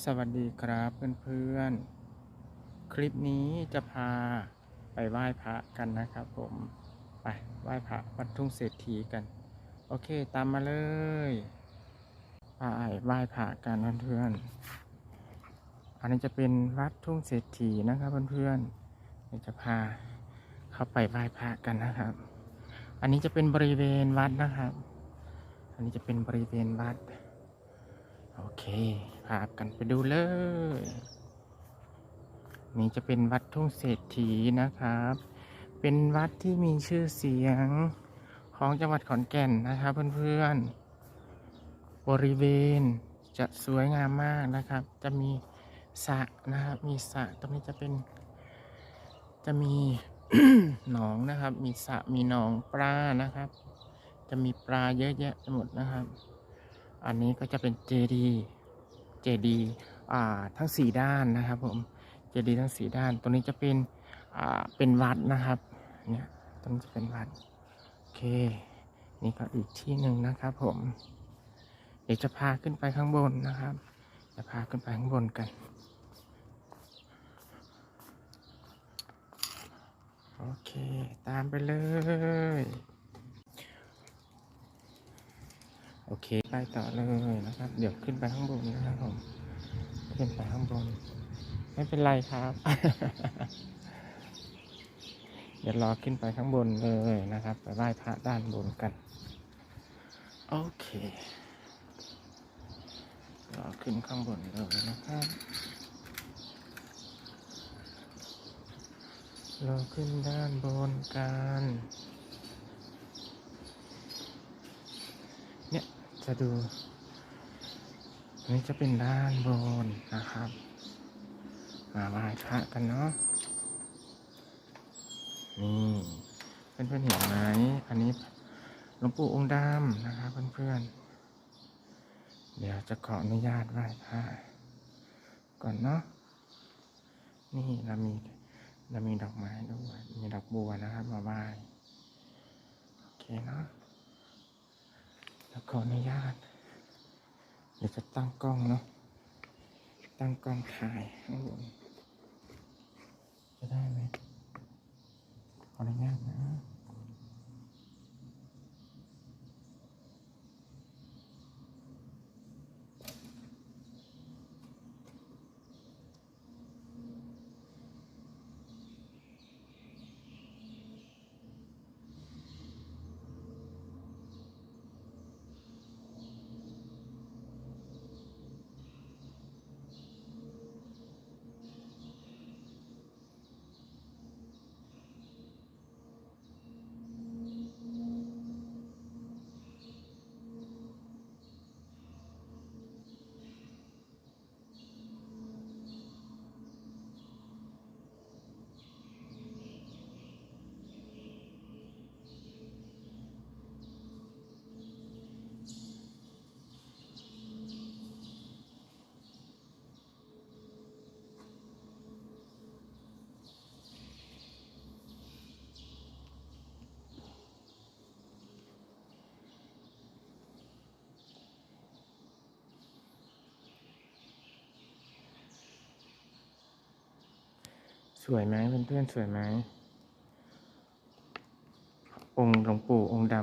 สวัสดีครับเพื่อนๆ คลิปนี้จะพาไปไหว้พระกันนะครับผม ไปไหว้พระวัดทุ่งเศรษฐีกัน โอเคตามมาเลยไปไหว้พระกันเพื่อนๆอันนี้จะเป็นวัดทุ่งเศรษฐีนะครับเพื่อนๆเดี๋ยวจะพาเข้าไปไหว้พระกันนะครับ อันนี้จะเป็นบริเวณวัดนะครับ อันนี้จะเป็นบริเวณวัด โอเคพากันไปดูเลย นี่จะเป็นวัดทุ่งเศรษฐีนะครับ เป็นวัดที่มีชื่อเสียงของจังหวัดขอนแก่นนะครับเพื่อนๆ บริเวณจะสวยงามมากนะครับ จะมีสระนะครับ มีสระตรงนี้จะเป็น จะมีหนองนะครับ มีสระมีหนองปลานะครับ จะมีปลาเยอะแยะไปหมดนะครับ อันนี้ก็จะเป็นเจดีเจดีทั้งสี่ด้านนะครับผมเจดีทั้งสี่ด้าน ตรงนี้จะเป็นเป็นวัดนะครับเนี่ยตรงนี้จะเป็นวัดโอเค นี่ก็อีกที่หนึ่งนะครับผม เดี๋ยวจะพาขึ้นไปข้างบนนะครับ จะพาขึ้นไปข้างบนกันโอเค ตามไปเลย โอเค ไปต่อเลยนะครับ เดี๋ยวขึ้นไปข้างบนนะครับผม ขึ้นไปข้างบน ไม่เป็นไรครับ เดี๋ยวรอขึ้นไปข้างบนเลยนะครับ ไปไหว้พระด้านบนกัน โอเค รอขึ้นข้างบนเลยนะครับรอขึ้นด้านบนกัน เนี่ย จะดูอันนี้จะเป็นด้านบนนะครับมาไหว้พระกันเนาะนี่เพื่อนๆเห็นไหมอันนี้หลวงปู่องค์ดำนะครับเพื่อนๆ เดี๋ยวจะขออนุญาตไหว้พระก่อนเนาะนี่เรามีเรามีดอกไม้ด้วยมีดอกบัวนะครับมาไหว้โอเคเนาะ แล้วขออนุญาต เดี๋ยวจะตั้งกล้องเนาะ ตั้งกล้องถ่ายข้างบน จะได้ไหมขออนุญาตนะ สวยไหมเพื่อนๆสวยไหมองค์หลวงปู่องค์ด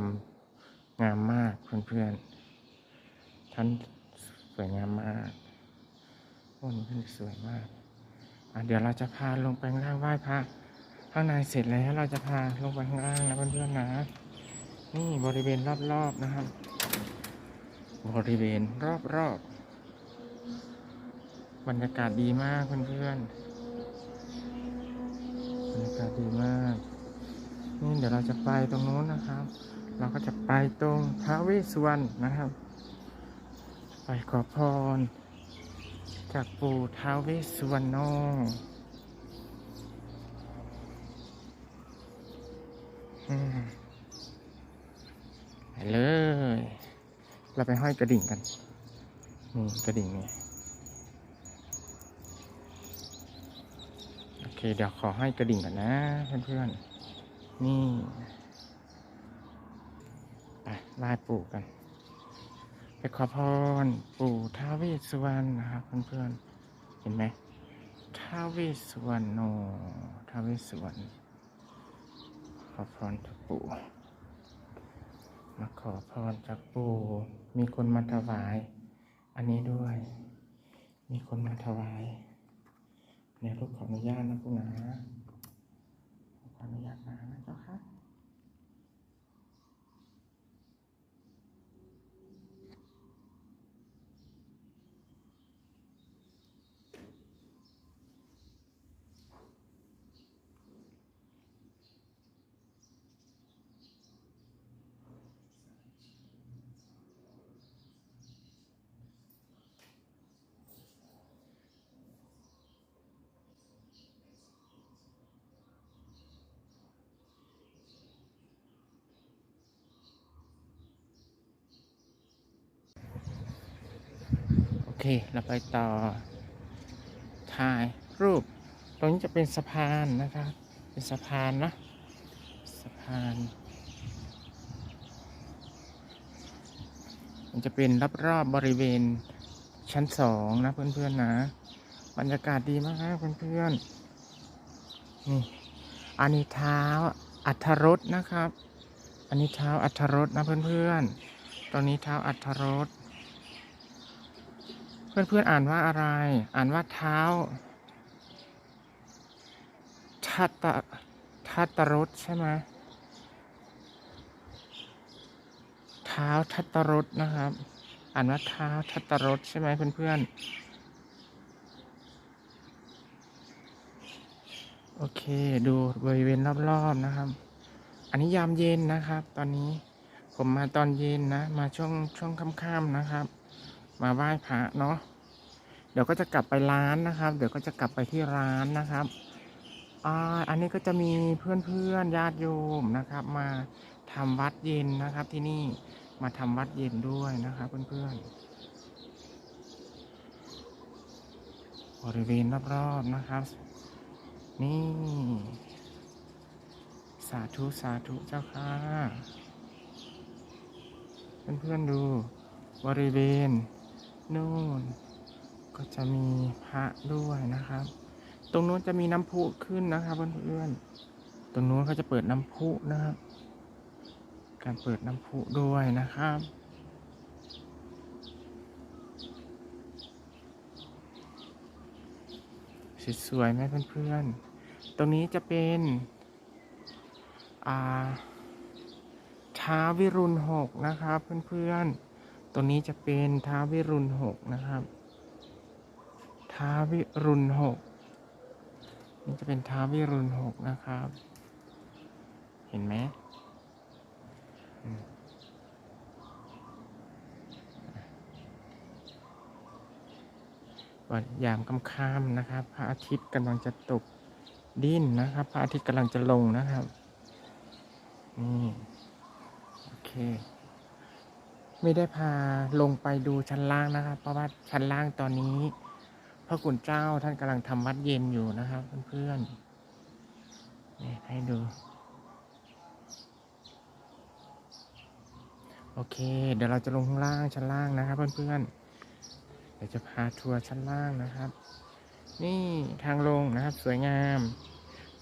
ำงามมากเพื่อนๆท่านสวยงามมากองค์ท่านสวยมากอะเดี๋ยวเราจะพาลงไปข้างล่างไหว้พระข้างในเสร็จแล้วเราจะพาลงไปข้างล่างนะเพื่อนๆนะ นี่บริเวณรอบๆนะครับ บริเวณรอบๆบรรยากาศดีมากเพื่อนๆ รยากาศดีมากนี่เดี๋ยวเราจะไปตรงนู้นนะครับ เราก็จะไปตรงท้าวเวสวรรณนะครับ ไปขอพร จากปู่ท้าวเวสวรรณโนอืมไปเลย เราไปห้อยกระดิ่งกันนี่กระดิ่งนี่โเคเดี๋ยวขอให้กระดิ่งก่อนนะเพื่อนๆ นี่ไปไหว้ปู่กัน ไปขอพรปู่ท้าวเวสสุวรรณนะครับเพื่อนๆ เห็นไหมท้าวเวสสุวรรณโนท้าวเวสสุวรรณขอพรจากปู่มาขอพรจากปู่มีคนมาถวาย อันนี้ด้วย มีคนมาถวาย เนี่ยลูกขออนุญาตนะพูงนะขออนุญาตนะนะเจ้าค่ะ เค เราไปต่อ ถ่ายรูป ตรงนี้จะเป็นสะพานนะครับ เป็นสะพานนะ สะพาน มันจะเป็นรอบๆบริเวณชั้นสองนะเพื่อนๆนะ บรรยากาศดีมากนะเพื่อนๆ นี่ อันนี้เท้าอัทรสนะครับ อันนี้เท้าอัทรสนะเพื่อนๆ ตรงนี้เท้าอัทรส เพื่อนๆอ่านว่าอะไร อ่านว่าเท้าทัตตะทัตตรสใช่ไหมเท้าทัตตรสนะครับ อ่านว่าเท้าทัตตรสใช่ไหมเพื่อนๆ โอเค ดูบริเวณรอบๆนะครับ อันนี้ยามเย็นนะครับ ตอนนี้ผมมาตอนเย็นนะ มาช่วงช่วงค่ำๆนะครับ มาไหว้พระเนาะเดี๋ยวก็จะกลับไปร้านนะครับ เดี๋ยวก็จะกลับไปที่ร้านนะครับอ่าอันนี้ก็จะมีเพื่อนๆญาติโยมนะครับ มาทำวัดเย็นนะครับที่นี่มาทำวัดเย็นด้วยนะครับเพื่อนๆบริเวณรอบๆนะครับ นี่ สาธุสาธุเจ้าค่ะเพื่อนๆดูบริเวณ นู่น ก็จะมีพระด้วยนะครับ ตรงนู้นจะมีน้ำพุขึ้นนะครับเพื่อนๆ ตรงนู้นเขาจะเปิดน้ำพุนะครับ การเปิดน้ำพุด้วยนะครับสวยๆไหมเพื่อนๆ ตรงนี้จะเป็นอ่าท้าววิรุณหกนะครับเพื่อนๆ ตรงนี้จะเป็นท้าววิรุณหกนะครับ ท้าววิรุณหกนี่จะเป็นท้าววิรุณหกนะครับ เห็นไหมอืมวันยามค่ำๆนะครับ พระอาทิตย์กำลังจะตกดิ้นนะครับ พระอาทิตย์กำลังจะลงนะครับ นี่ โอเค ไม่ได้พาลงไปดูชั้นล่างนะครับ เพราะว่าชั้นล่างตอนนี้ พระคุณเจ้าท่านกำลังทำวัดเย็นอยู่นะครับเพื่อนๆนี่ให้ดู โอเค เดี๋ยวเราจะลงข้างล่างชั้นล่างนะครับเพื่อนๆเดี๋ยวจะพาทัวร์ชั้นล่างนะครับ นี่ทางลงนะครับ สวยงาม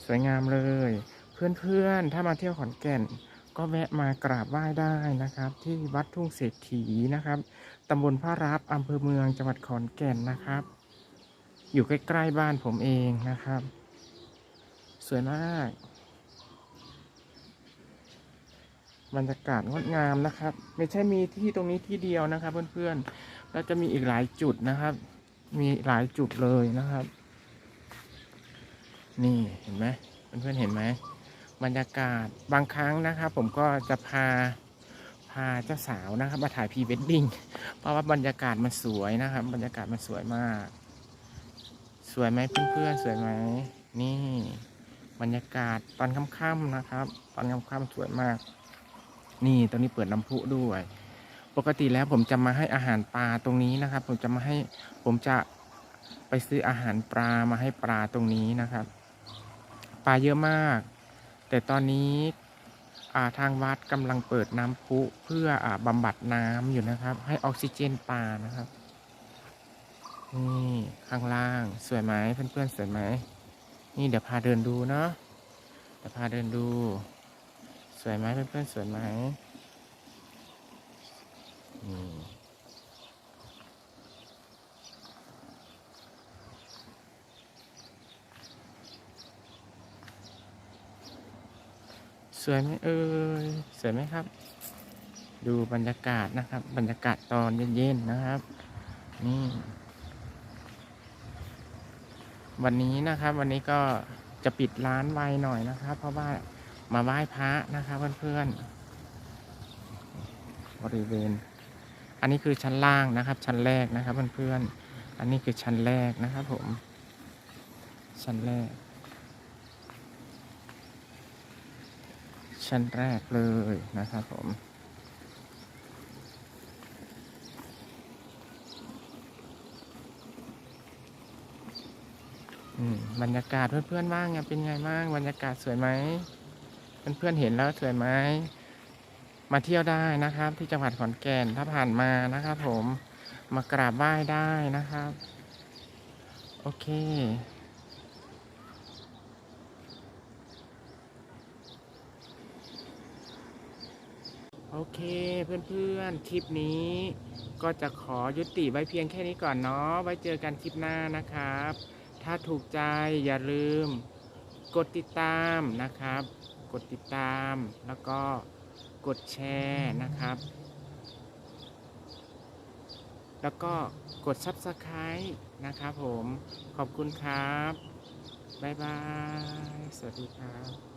สวยงามเลย เพื่อนๆถ้ามาเที่ยวขอนแก่น ก็แวะมากราบไหว้ได้นะครับ ที่วัดทุ่งเศรษฐีนะครับตำบลพระรับอำเภอเมืองจังหวัดขอนแก่นนะครับ อยู่ใกล้ๆบ้านผมเองนะครับ สวยมากบรรยากาศงดงามนะครับ ไม่ใช่มีที่ตรงนี้ที่เดียวนะครับ เพื่อนๆแล้วจะมีอีกหลายจุดนะครับ มีหลายจุดเลยนะครับ นี่เห็นไหมเพื่อนๆเห็นไหม บรรยากาศบางครั้งนะครับ ผมก็จะพาพาเจ้าสาวนะครับมาถ่ายพรีเวดดิ้งเพราะว่าบรรยากาศมันสวยนะครับ บรรยากาศมันสวยมาก สวยไหมเพื่อนๆสวยไหมนี่บรรยากาศตอนค่ำๆนะครับ ตอนค่ำๆสวยมาก นี่ตรงนี้เปิดน้ำพุด้วย ปกติแล้วผมจะมาให้อาหารปลาตรงนี้นะครับ ผมจะมาให้ผมจะไปซื้ออาหารปลามาให้ปลาตรงนี้นะครับ ปลาเยอะมาก แต่ตอนนี้ทางวัดกำลังเปิดน้ำพุเพื่ออบำบัดน้ำอยู่นะครับ ให้ออกซิเจนปลานะครับนี่ข้างล่างสวยไหมเพื่อนๆสวยไหมนี่เดี๋ยวพาเดินดูเนาะเดี๋ยวพาเดินดู สวยไหมเพื่อนๆสวยไหมนี่ วยไหมเอ่ยสวยไหมครับ ดูบรรยากาศนะครับ บรรยากาศตอนเย็นๆนะครับ นี่ วันนี้นะครับ วันนี้ก็จะปิดร้านไวหน่อยนะครับ เพราะว่ามาไหว้พระนะครับเพื่อนๆบริเวณ อันนี้คือชั้นล่างนะครับ ชั้นแรกนะครับเพื่อนๆอันนี้คือชั้นแรกนะครับผม ชั้นแรก ชั้นแรกเลยนะครับผมอืมบรรยากาศเพื่อนๆว่างเป็นไงบ้างบรรยากาศสวยไหมเพื่อนๆเห็นแล้วสวยไหมมาเที่ยวได้นะครับ ที่จังหวัดขอนแก่นถ้าผ่านมานะครับผมมากราบไหว้ได้นะครับ โอเค โอเคเพื่อนๆ คลิปนี้ก็จะขอยุติไว้เพียงแค่นี้ก่อนเนาะ ไว้เจอกันคลิปหน้านะครับ ถ้าถูกใจอย่าลืม กดติดตามนะครับ กดติดตามแล้วก็กดแชร์นะครับ แล้วก็กด Subscribe นะครับผม ขอบคุณครับ บ๊ายบาย สวัสดีครับ